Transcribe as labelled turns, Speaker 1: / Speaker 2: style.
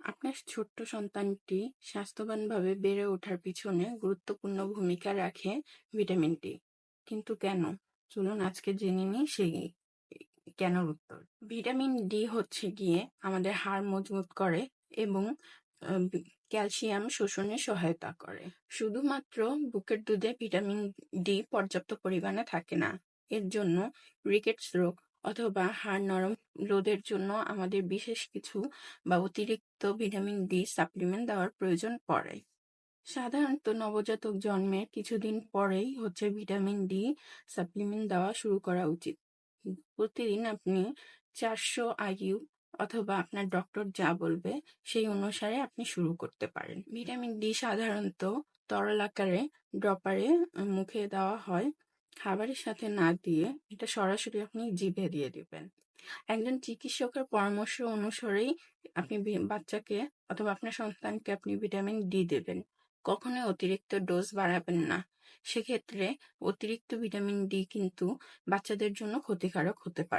Speaker 1: আপনার ছোট্ট সন্তানটি স্বাস্থ্যবানভাবে বেড়ে ওঠার পিছনে গুরুত্বপূর্ণ ভূমিকা রাখে ভিটামিন ডি। কিন্তু কেন? চলুন আজকে জেনে নিই সেই কেনর উত্তর। ভিটামিন ডি হচ্ছে গিয়ে আমাদের হাড় মজবুত করে এবং ক্যালসিয়াম শোষণে সহায়তা করে। শুধুমাত্র বুকের দুধে ভিটামিন ডি পর্যাপ্ত পরিমাণে থাকে না। এর জন্য রিকেটস রোগ অথবা হাড় নরম রোধের জন্য আমাদের বিশেষ কিছু বা অতিরিক্ত ভিটামিন ডি সাপ্লিমেন্ট দেওয়ার প্রয়োজন পড়ে। সাধারণত নবজাতক জন্মের কিছুদিন পরেই হচ্ছে ভিটামিন ডি সাপ্লিমেন্ট দেওয়া শুরু করা উচিত। প্রতিদিন আপনি চারশো আইইউ অথবা আপনার ডক্টর যা বলবে সেই অনুসারে আপনি শুরু করতে পারেন। ভিটামিন ডি সাধারণত তরল আকারে ড্রপারে মুখে দেওয়া হয় খাবারের সাথে না দিয়ে এটা সরাসরি আপনি জিভে দিয়ে দিবেন। একজন চিকিৎসকের পরামর্শ অনুসারেই আপনি বাচ্চাকে অথবা আপনার সন্তানকে আপনি ভিটামিন ডি দেবেন। কখনোই অতিরিক্ত ডোজ বাড়াবেন না। সেক্ষেত্রে অতিরিক্ত ভিটামিন ডি কিন্তু বাচ্চাদের জন্য ক্ষতিকারক হতে পারে।